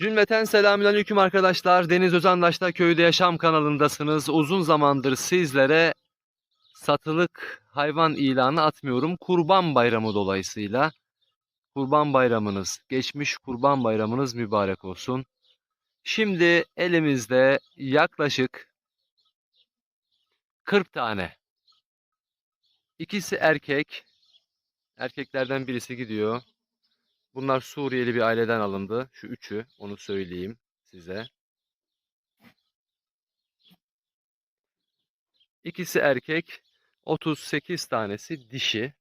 Cümleten selamünaleyküm arkadaşlar. Deniz Özandaş'ta Köyde Yaşam kanalındasınız. Uzun zamandır sizlere satılık hayvan ilanı atmıyorum. Kurban Bayramı dolayısıyla. Kurban Bayramınız, geçmiş Kurban Bayramınız mübarek olsun. Şimdi elimizde yaklaşık 40 tane. İkisi erkek. Erkeklerden birisi gidiyor. Bunlar Suriyeli bir aileden alındı. Şu üçü, onu söyleyeyim size. İkisi erkek, 38 tanesi dişi.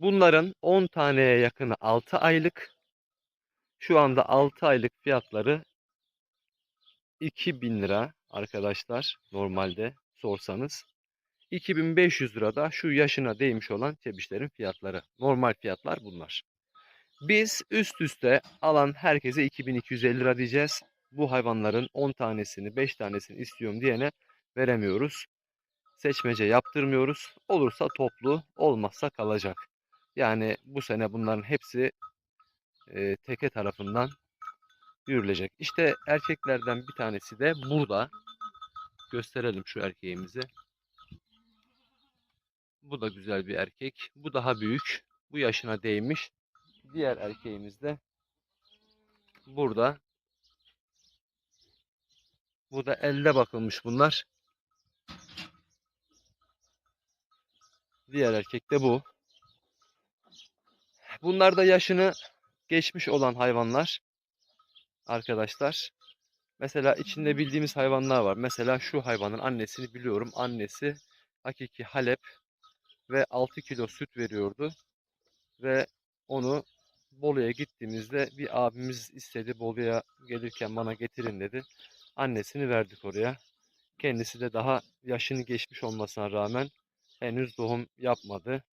Bunların 10 taneye yakını 6 aylık. Şu anda 6 aylık fiyatları 2000 lira arkadaşlar normalde sorsanız. 2500 lira da şu yaşına değmiş olan çebişlerin fiyatları. Normal fiyatlar bunlar. Biz üst üste alan herkese 2250 lira diyeceğiz. Bu hayvanların 10 tanesini, 5 tanesini istiyorum diyene veremiyoruz. Seçmece yaptırmıyoruz. Olursa toplu, olmazsa kalacak. Yani bu sene bunların hepsi e, teke tarafından yürülecek. İşte erkeklerden bir tanesi de burada. Gösterelim şu erkeğimizi. Bu da güzel bir erkek. Bu daha büyük. Bu yaşına değmiş. Diğer erkeğimiz de burada. Bu da elde bakılmış bunlar. Diğer erkek de bu. Bunlar da yaşını geçmiş olan hayvanlar. Arkadaşlar. Mesela içinde bildiğimiz hayvanlar var. Mesela şu hayvanın annesini biliyorum. Annesi hakiki Halep ve 6 kilo süt veriyordu. Ve onu Bolu'ya gittiğimizde bir abimiz istedi. Bolu'ya gelirken bana getirin dedi. Annesini verdik oraya. Kendisi de daha yaşını geçmiş olmasına rağmen henüz doğum yapmadı.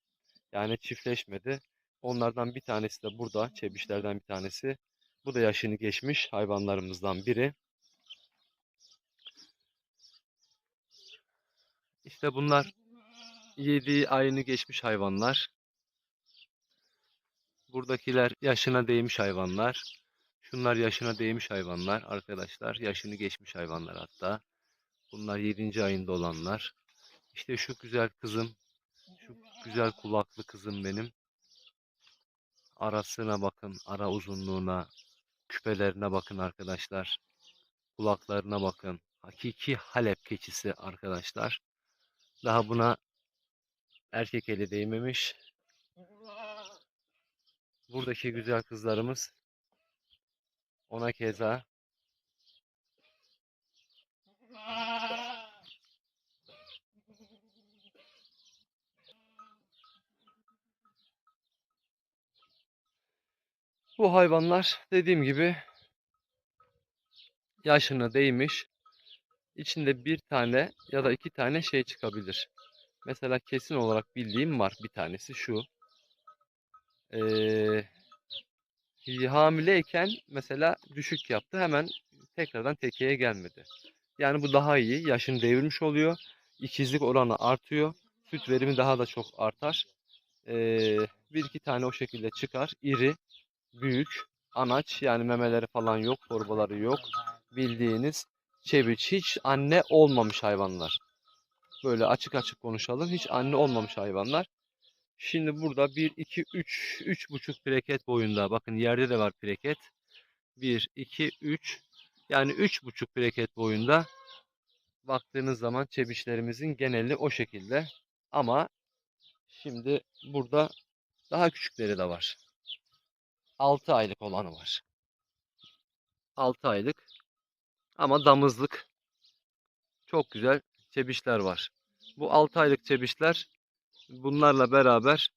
Yani çiftleşmedi. Onlardan bir tanesi de burada. Çebişlerden bir tanesi. Bu da yaşını geçmiş hayvanlarımızdan biri. İşte bunlar 7 ayını geçmiş hayvanlar. Buradakiler yaşına değmiş hayvanlar. Şunlar yaşına değmiş hayvanlar arkadaşlar. Yaşını geçmiş hayvanlar hatta. Bunlar 7. ayında olanlar. İşte şu güzel kızım. Şu güzel kulaklı kızım benim. Arasına bakın. Ara uzunluğuna. Küpelerine bakın arkadaşlar. Kulaklarına bakın. Hakiki Halep keçisi arkadaşlar. Daha buna erkek eli değmemiş. Buradaki güzel kızlarımız ona keza bu hayvanlar dediğim gibi yaşına değmiş. İçinde bir tane ya da iki tane şey çıkabilir. Mesela kesin olarak bildiğim var bir tanesi şu. Ee, hamileyken mesela düşük yaptı. Hemen tekrardan tekeye gelmedi. Yani bu daha iyi. Yaşını devirmiş oluyor. İkizlik oranı artıyor. Süt verimi daha da çok artar. Ee, bir iki tane o şekilde çıkar. İri, büyük, anaç yani memeleri falan yok, torbaları yok. Bildiğiniz çeviç. Hiç anne olmamış hayvanlar. Böyle açık açık konuşalım. Hiç anne olmamış hayvanlar. Şimdi burada 1, 2, 3, 3,5 preket boyunda. Bakın yerde de var preket. 1, 2, 3. Yani 3,5 preket boyunda. Baktığınız zaman çebişlerimizin geneli o şekilde. Ama şimdi burada daha küçükleri de var. 6 aylık olanı var. 6 aylık. Ama damızlık. Çok güzel çebişler var. Bu 6 aylık çebişler bunlarla beraber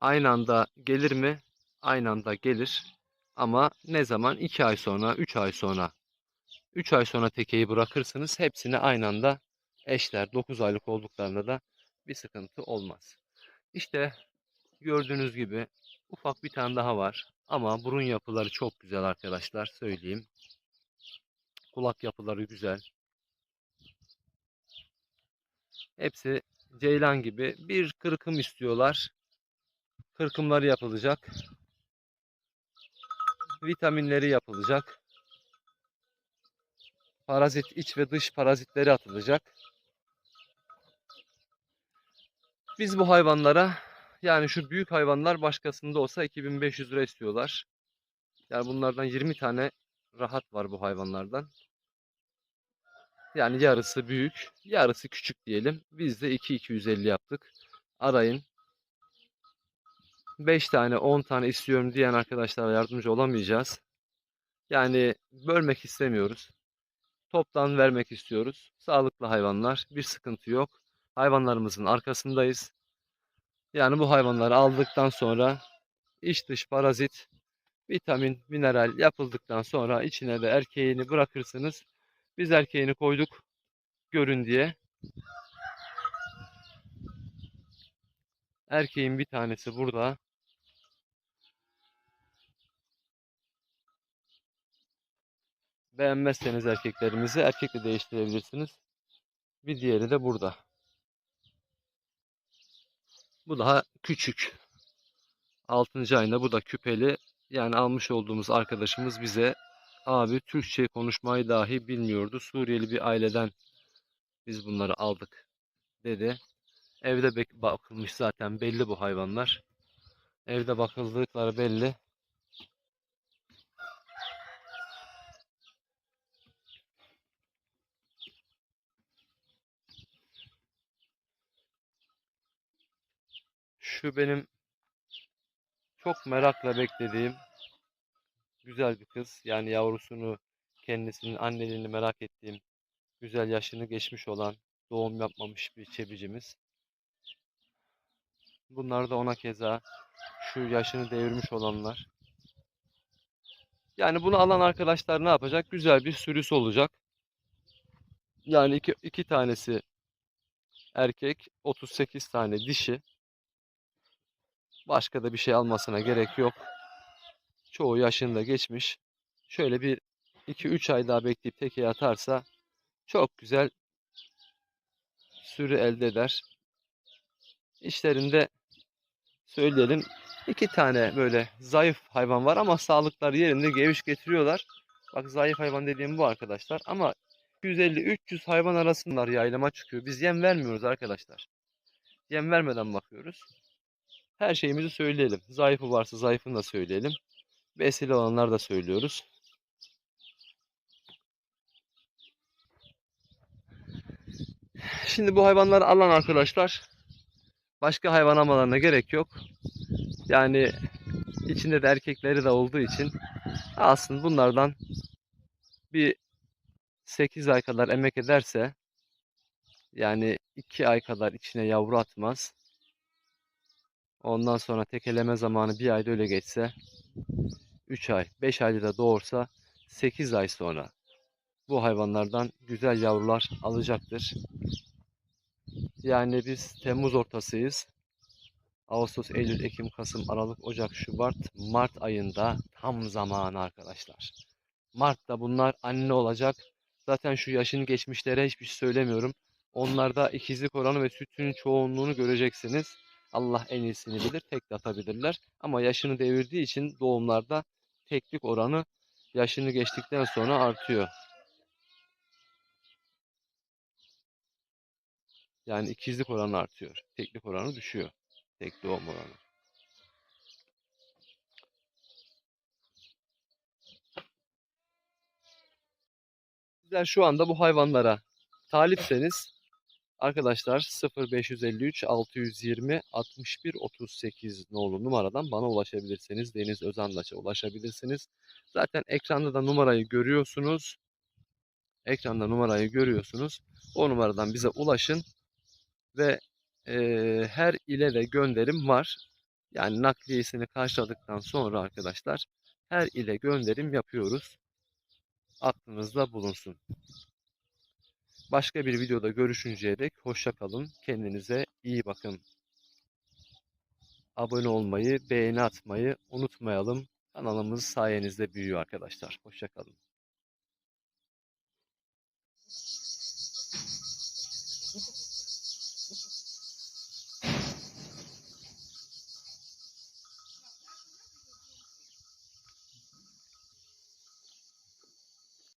aynı anda gelir mi? Aynı anda gelir. Ama ne zaman? 2 ay sonra, 3 ay sonra. 3 ay sonra tekeyi bırakırsınız. Hepsini aynı anda eşler 9 aylık olduklarında da bir sıkıntı olmaz. İşte gördüğünüz gibi ufak bir tane daha var. Ama burun yapıları çok güzel arkadaşlar söyleyeyim. Kulak yapıları güzel. Hepsi ceylan gibi bir kırkım istiyorlar. Kırkımları yapılacak. Vitaminleri yapılacak. parazit iç ve dış parazitleri atılacak. Biz bu hayvanlara yani şu büyük hayvanlar başkasında olsa 2500 lira istiyorlar. Yani bunlardan 20 tane rahat var bu hayvanlardan. Yani yarısı büyük, yarısı küçük diyelim. Biz de 2-250 yaptık. Arayın. 5 tane, 10 tane istiyorum diyen arkadaşlara yardımcı olamayacağız. Yani bölmek istemiyoruz. Toptan vermek istiyoruz. Sağlıklı hayvanlar, bir sıkıntı yok. Hayvanlarımızın arkasındayız. Yani bu hayvanları aldıktan sonra iç dış parazit, vitamin, mineral yapıldıktan sonra içine de erkeğini bırakırsınız. Biz erkeğini koyduk görün diye. Erkeğin bir tanesi burada. Beğenmezseniz erkeklerimizi erkekle değiştirebilirsiniz. Bir diğeri de burada. Bu daha küçük. 6. ayında bu da küpeli. Yani almış olduğumuz arkadaşımız bize abi Türkçe konuşmayı dahi bilmiyordu. Suriyeli bir aileden biz bunları aldık dedi. Evde bakılmış zaten belli bu hayvanlar. Evde bakıldıkları belli. Şu benim çok merakla beklediğim güzel bir kız. Yani yavrusunu, kendisinin anneliğini merak ettiğim, güzel yaşını geçmiş olan, doğum yapmamış bir çebicimiz. Bunlar da ona keza şu yaşını devirmiş olanlar. Yani bunu alan arkadaşlar ne yapacak? Güzel bir sürüsü olacak. Yani iki, iki tanesi erkek, 38 tane dişi. Başka da bir şey almasına gerek yok. Çoğu yaşında geçmiş. Şöyle bir 2-3 ay daha bekleyip tekeye atarsa çok güzel sürü elde eder. İşlerinde söyleyelim iki tane böyle zayıf hayvan var ama sağlıkları yerinde geviş getiriyorlar. Bak zayıf hayvan dediğim bu arkadaşlar ama 250-300 hayvan arasındalar yaylama çıkıyor. Biz yem vermiyoruz arkadaşlar. Yem vermeden bakıyoruz. Her şeyimizi söyleyelim. Zayıfı varsa zayıfını da söyleyelim. Besili olanlar da söylüyoruz. Şimdi bu hayvanları alan arkadaşlar başka hayvan almalarına gerek yok. Yani içinde de erkekleri de olduğu için aslında bunlardan bir 8 ay kadar emek ederse yani 2 ay kadar içine yavru atmaz. Ondan sonra tekeleme zamanı bir ayda öyle geçse 3 ay, 5 ayda da doğursa 8 ay sonra bu hayvanlardan güzel yavrular alacaktır. Yani biz Temmuz ortasıyız. Ağustos, Eylül, Ekim, Kasım, Aralık, Ocak, Şubat, Mart ayında tam zamanı arkadaşlar. Mart'ta bunlar anne olacak. Zaten şu yaşını geçmişlere hiçbir şey söylemiyorum. Onlarda ikizlik oranı ve sütün çoğunluğunu göreceksiniz. Allah en iyisini bilir. Tek de atabilirler. Ama yaşını devirdiği için doğumlarda teklik oranı yaşını geçtikten sonra artıyor. Yani ikizlik oranı artıyor. Teklik oranı düşüyor. Tek doğum oranı. Sizler şu anda bu hayvanlara talipseniz arkadaşlar 0553 620 61 38 nolu numaradan bana ulaşabilirsiniz. Deniz Özandaç'a ulaşabilirsiniz. Zaten ekranda da numarayı görüyorsunuz. Ekranda numarayı görüyorsunuz. O numaradan bize ulaşın ve e, her ile de gönderim var. Yani nakliyesini karşıladıktan sonra arkadaşlar her ile gönderim yapıyoruz. Aklınızda bulunsun. Başka bir videoda görüşünceye dek hoşça kalın. Kendinize iyi bakın. Abone olmayı, beğeni atmayı unutmayalım. Kanalımız sayenizde büyüyor arkadaşlar. Hoşça kalın.